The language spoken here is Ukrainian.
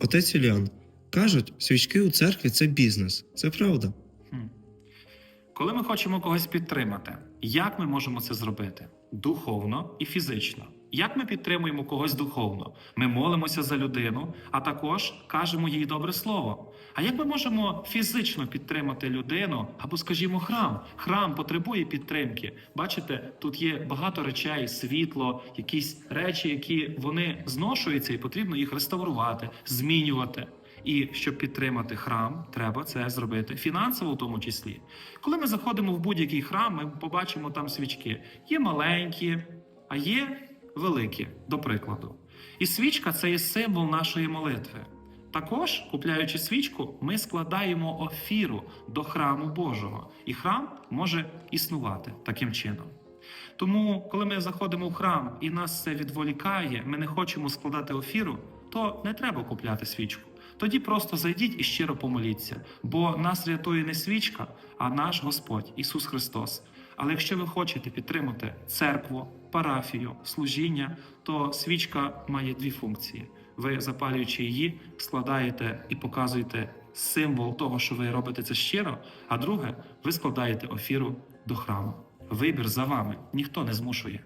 Отець Юліан, кажуть, свічки у церкві це бізнес. Це правда. Коли ми хочемо когось підтримати, як ми можемо це зробити? Духовно і фізично. Як ми підтримуємо когось духовно? Ми молимося за людину, а також кажемо їй добре слово. А як ми можемо фізично підтримати людину або, скажімо, храм? Храм потребує підтримки. Бачите, тут є багато речей, світло, якісь речі, які вони зношуються, і потрібно їх реставрувати, змінювати. І щоб підтримати храм, треба це зробити фінансово, в тому числі. Коли ми заходимо в будь-який храм, ми побачимо там свічки. Є маленькі, а є великі, до прикладу. І свічка це є символ нашої молитви. Також, купляючи свічку, ми складаємо офіру до храму Божого, і храм може існувати таким чином. Тому, коли ми заходимо в храм і нас це відволікає, ми не хочемо складати офіру, то не треба купляти свічку. Тоді просто зайдіть і щиро помоліться, бо нас рятує не свічка, а наш Господь Ісус Христос. Але якщо ви хочете підтримати церкву, парафію, служіння, то свічка має дві функції. Ви, запалюючи її, складаєте і показуєте символ того, що ви робите це щиро. А друге, ви складаєте офіру до храму. Вибір за вами, ніхто не змушує.